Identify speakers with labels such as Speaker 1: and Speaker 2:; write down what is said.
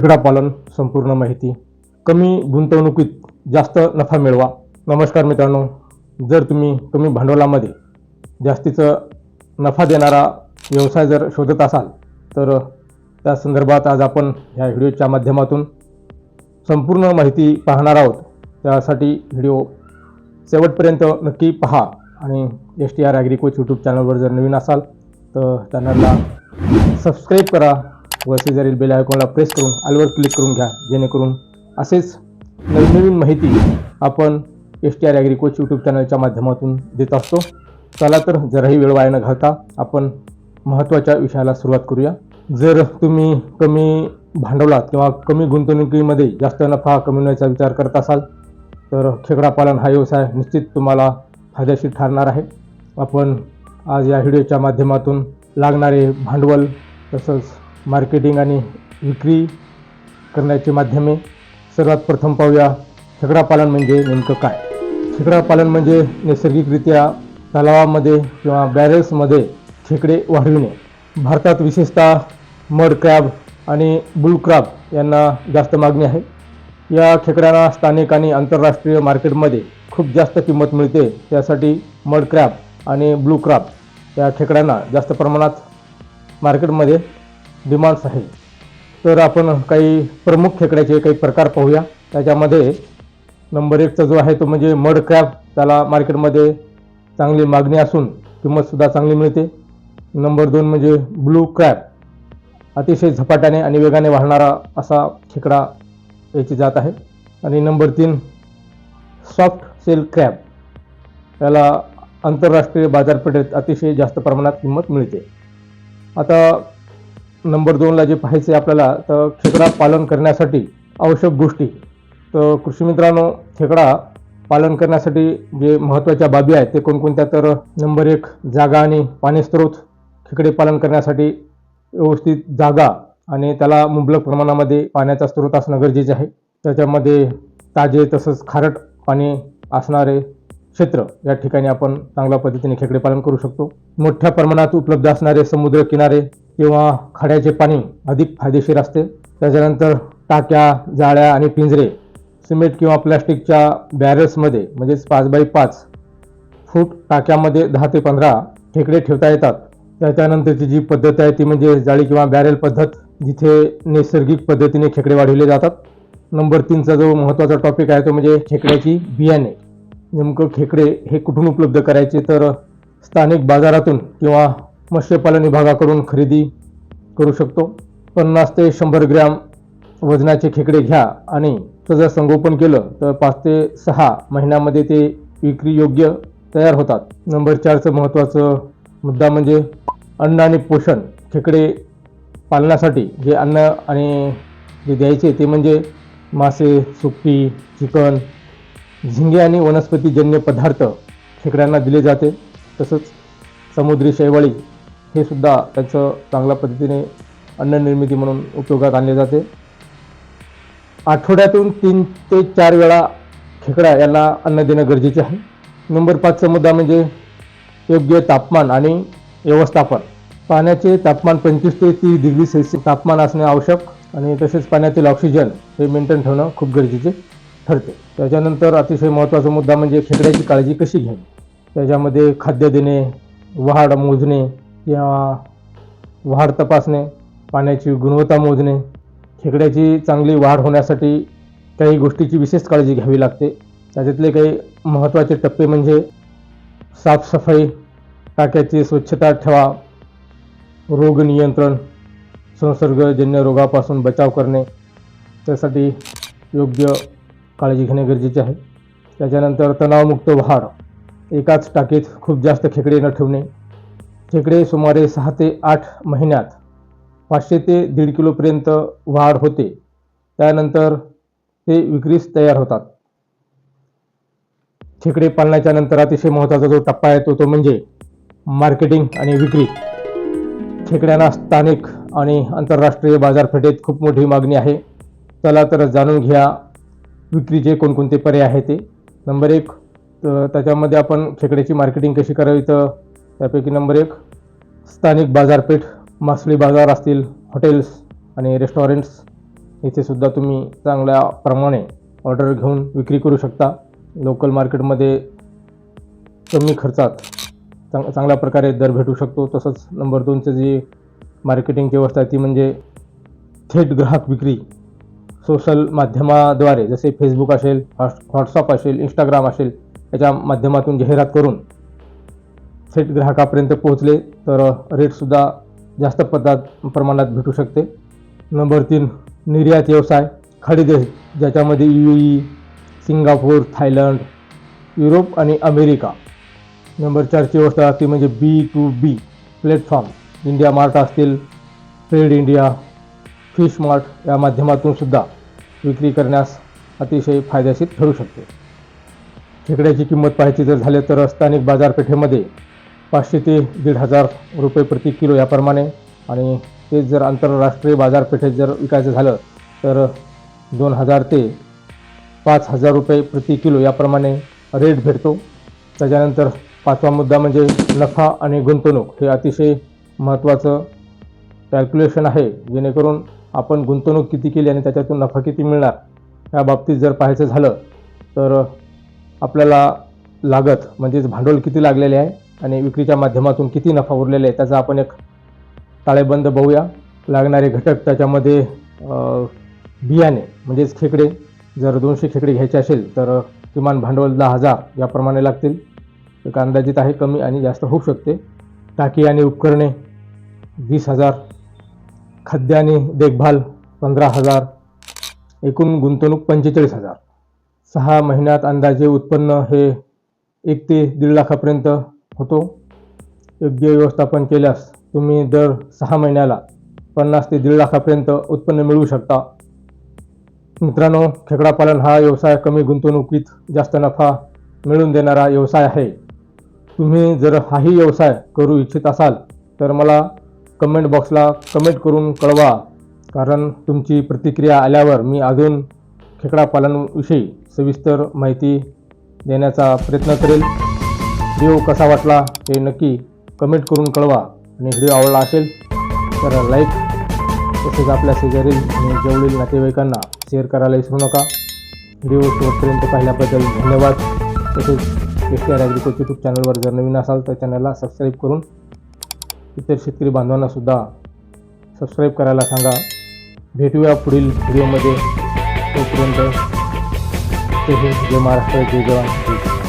Speaker 1: खेकडा पालन संपूर्ण माहिती. कमी गुंतवणुकीत जास्त नफा मिळवा. नमस्कार मित्रांनो जर तुम्ही कमी भांडवलामध्ये जास्तीचं नफा देणारा व्यवसाय जर शोधत असाल तर त्या संदर्भात आज आपण ह्या व्हिडिओच्या माध्यमातून संपूर्ण माहिती पाहणार आहोत. त्यासाठी व्हिडिओ शेवटपर्यंत नक्की पहा आणि S T R agri coach YouTube चॅनलवर जर नवीन असाल तर चॅनलला सबस्क्राईब करा. व शेजारील बेल आयकॉनला प्रेस करून आलवर क्लिक करून घ्या जेणेकरून असेच नवनवीन माहिती आपण एस टी आर ॲग्रिकोच यूट्यूब चॅनलच्या माध्यमातून देत असतो. चला तर जराही वेळ वाया न घालता आपण महत्त्वाच्या विषयाला सुरुवात करूया. जर तुम्ही कमी भांडवलात किंवा कमी गुंतवणुकीमध्ये जास्त नफा कमविण्याचा विचार करत असाल तर खेकडा पालन हा व्यवसाय निश्चित तुम्हाला फायदेशीर ठरणार आहे. आपण आज या व्हिडिओच्या माध्यमातून लागणारे भांडवल तसंच मार्केटिंग आणि विक्री करण्याची माध्यमे. सर्वात प्रथम पाहूया खेकडापालन म्हणजे नेमकं काय? खेकडा पालन म्हणजे नैसर्गिकरित्या तलावामध्ये किंवा बॅरेल्समध्ये खेकडे वाढविणे. भारतात विशेषतः मड क्रॅब आणि बुल क्रॅब यांना जास्त मागणी आहे. या खेकड्यांना स्थानिक आणि आंतरराष्ट्रीय मार्केटमध्ये खूप जास्त किंमत मिळते. त्यासाठी मड क्रॅब आणि ब्लू क्रॅब या खेकड्यांना जास्त प्रमाणात मार्केटमध्ये डिमांड्स आहे तर आपण काही प्रमुख खेकड्याचे काही प्रकार पाहूया. त्याच्यामध्ये नंबर एकचा जो आहे तो म्हणजे मड क्रॅब. त्याला मार्केटमध्ये चांगली मागणी असून किंमतसुद्धा चांगली मिळते. नंबर दोन म्हणजे ब्लू क्रॅब. अतिशय झपाट्याने आणि वेगाने वाढणारा असा खेकडा याची जात आहे. आणि नंबर तीन सॉफ्ट सेल क्रॅब. याला आंतरराष्ट्रीय बाजारपेठेत अतिशय जास्त प्रमाणात किंमत मिळते. आता नंबर दोनला जे पाहायचे आपल्याला तर खेकडा पालन करण्यासाठी आवश्यक गोष्टी. तर कृषी मित्रांनो खेकडा पालन करण्यासाठी जे महत्त्वाच्या बाबी आहेत ते कोणकोणत्या? तर नंबर एक जागा आणि पाणी स्रोत. खेकडे पालन करण्यासाठी व्यवस्थित जागा आणि त्याला मुबलक प्रमाणामध्ये पाण्याचा स्रोत असणं गरजेचे आहे. त्याच्यामध्ये ताजे तसंच खारट पाणी असणारे क्षेत्र या ठिकाणी आपण चांगल्या पद्धतीने खेकडे पालन करू शकतो. मोठ्या प्रमाणात उपलब्ध असणारे समुद्र किनारे किंवा खड्याचे पाणी अधिक फायदेशीर असते. त्याच्यानंतर टाक्या जाळ्या आणि पिंजरे सिमेंट किंवा प्लॅस्टिकच्या बॅरल्समध्ये म्हणजेच पाच बाय पाच फूट टाक्यामध्ये दहा ते पंधरा खेकडे ठेवता येतात. त्याच्यानंतरची जी पद्धत आहे ती म्हणजे जाळी किंवा बॅरेल पद्धत जिथे नैसर्गिक पद्धतीने खेकडे वाढवले जातात. नंबर तीनचा जो महत्त्वाचा टॉपिक आहे तो म्हणजे खेकड्याची बियाणे. नेमकं खेकडे हे कुठून उपलब्ध करायचे? तर स्थानिक बाजारातून किंवा मत्स्यपालन विभागाकडून खरेदी करू शकतो. पन्नास ते शंभर ग्रॅम वजनाचे खेकडे घ्या आणि त्याचं जर संगोपन केलं तर पाच ते सहा महिन्यामध्ये ते विक्री योग्य तयार होतात. नंबर चारचं महत्त्वाचं मुद्दा म्हणजे अन्न आणि पोषण. खेकडे पालनासाठी जे अन्न आणि जे द्यायचे ते म्हणजे मासे सुकटी चिकन झिंगे आणि वनस्पतीजन्य पदार्थ खेकड्यांना दिले जाते. तसंच समुद्री शैवाळी हे सुद्धा त्याचं चांगल्या पद्धतीने अन्ननिर्मिती म्हणून उपयोगात आणले जाते. आठवड्यातून तीन ते चार वेळा खेकडा यांना अन्न देणं गरजेचे आहे. नंबर पाचचा मुद्दा म्हणजे योग्य तापमान आणि व्यवस्थापन. पाण्याचे तापमान पंचवीस ते तीस डिग्री सेल्सिअस तापमान असणे आवश्यक आणि तसेच पाण्यातील ऑक्सिजन हे मेंटेन ठेवणं खूप गरजेचे ठरते. त्याच्यानंतर अतिशय महत्त्वाचा मुद्दा म्हणजे खेकड्याची काळजी कशी घ्यावी? त्याच्यामध्ये खाद्य देणे वाढ मोजणे किंवा वाढ तपासणे पाण्याची गुणवत्ता मोजणे खेकड्याची चांगली वाढ होण्यासाठी काही गोष्टीची विशेष काळजी घ्यावी लागते. त्याच्यातले काही महत्त्वाचे टप्पे म्हणजे साफसफाई टाक्याची स्वच्छता ठेवा रोग नियंत्रण संसर्गजन्य रोगापासून बचाव करणे त्यासाठी योग्य काळजी घेणे गरजेचे आहे. त्याच्यानंतर तणावमुक्त वाढ. एकाच टाकीत खूप जास्त खेकडे न ठेवणे खेकडे सुमारे सहा ते आठ महिन्यात पाचशे ते दीड किलोपर्यंत वाढ होते. त्यानंतर ते विक्रीस तयार होतात. खेकडे पालनाच्या नंतर अतिशय महत्त्वाचा जो टप्पा आहे तो तो म्हणजे मार्केटिंग आणि विक्री. खेकड्यांना स्थानिक आणि आंतरराष्ट्रीय बाजारपेठेत खूप मोठी मागणी आहे. चला तर जाणून घ्या विक्रीचे कोणकोणते पर्याय आहेत ते. नंबर एक तर त्याच्यामध्ये आपण खेकड्याची मार्केटिंग कशी करावी तर त्यापैकी नंबर एक स्थानिक बाजारपेठ मासळी बाजार असतील हॉटेल्स आणि रेस्टॉरंट्स. इथे सुद्धा तुम्ही चांगल्या प्रमाणे ऑर्डर घेऊन विक्री करू शकता. लोकल मार्केटमध्ये कमी खर्चात चांग चांगल्या प्रकारे दर भेटू शकतो. तसंच नंबर दोनचं जी मार्केटिंगची व्यवस्था आहे ती म्हणजे थेट ग्राहक विक्री. सोशल माध्यमाद्वारे जसे फेसबुक असेल व्हॉट्स व्हॉट्सअप असेल इंस्टाग्राम असेल याच्या माध्यमातून जाहिरात करून थेट ग्राहकापर्यंत पोहोचले तर रेटसुद्धा जास्त पदात प्रमाणात भेटू शकते. नंबर तीन निर्यात व्यवसाय खाडी देश ज्याच्यामध्ये U E Singapore Thailand Europe आणि अमेरिका. नंबर चारची व्यवस्था ती म्हणजे B to B platform India mart असतील ट्रेड इंडिया फिश मार्ट या माध्यमातून सुद्धा विक्री करण्यास अतिशय फायदेशीर ठरू शकते. खेकड्याची किंमत पाहायची जर झाले तर स्थानिक बाजारपेठेमध्ये पाचशे ते दीड हजार रुपये प्रति किलो याप्रमाणे. आणि तेच जर आंतरराष्ट्रीय बाजारपेठेत जर विकायचं झालं तर दोन हजार ते पाच हजार रुपये प्रति किलो याप्रमाणे रेट भेटतो. त्याच्यानंतर पाचवा मुद्दा म्हणजे नफा आणि गुंतवणूक हे अतिशय महत्त्वाचं कॅल्क्युलेशन आहे. जेणेकरून आपण गुंतवणूक किती केली आणि त्याच्यातून नफा किती मिळणार या बाबतीत जर पाहायचं झालं तर आपल्याला लागत म्हणजेच भांडवल किती लागलेले आहे आणि विक्रीच्या माध्यमातून किती नफा उरलेला आहे त्याचा आपण एक ताळेबंद बघूया. लागणारे घटक त्याच्यामध्ये बियाणे म्हणजेच खेकडे. जर दोनशे खेकडे घ्यायचे असेल तर किमान भांडवल दहा हजार याप्रमाणे लागतील. एक अंदाजित आहे कमी आणि जास्त होऊ शकते. टाकी आणि उपकरणे वीस हजार. खाद्य आणि देखभाल पंधरा हजार. एकूण गुंतवणूक पंचेचाळीस हजार. सहा महिन्यात अंदाजे उत्पन्न हे एक ते दीड लाखापर्यंत होतो. योग्य व्यवस्थापन केल्यास तुम्ही दर सहा महिन्याला पन्नास ते दीड लाखापर्यंत उत्पन्न मिळवू शकता. मित्रांनो खेकडा पालन हा व्यवसाय कमी गुंतवणुकीत जास्त नफा मिळवून देणारा व्यवसाय आहे. तुम्ही जर हाही व्यवसाय करू इच्छित असाल तर मला कमेंट बॉक्सला कमेंट करून कळवा. कारण तुमची प्रतिक्रिया आल्यावर मी अजून खेकडा पालनविषयी सविस्तर माहिती देण्याचा प्रयत्न करेल. व्हिडिओ कसा वाटला हे नक्की कमेंट करून कळवा. आणि व्हिडिओ आवडला असेल तर लाईक तसेच आपल्या शेजारील आणि जवळील नातेवाईकांना शेअर करायला विसरू नका. व्हिडिओ शेवटपर्यंत पाहिल्याबद्दल धन्यवाद. तसेच S T R agriculture YouTube चॅनलवर जर नवीन असाल तर चॅनलला सबस्क्राईब करून इतर शेतकरी बांधवांनासुद्धा सबस्क्राईब करायला सांगा. भेटूया पुढील व्हिडिओमध्ये. तोपर्यंत जय महाराष्ट्र जय जवान. जय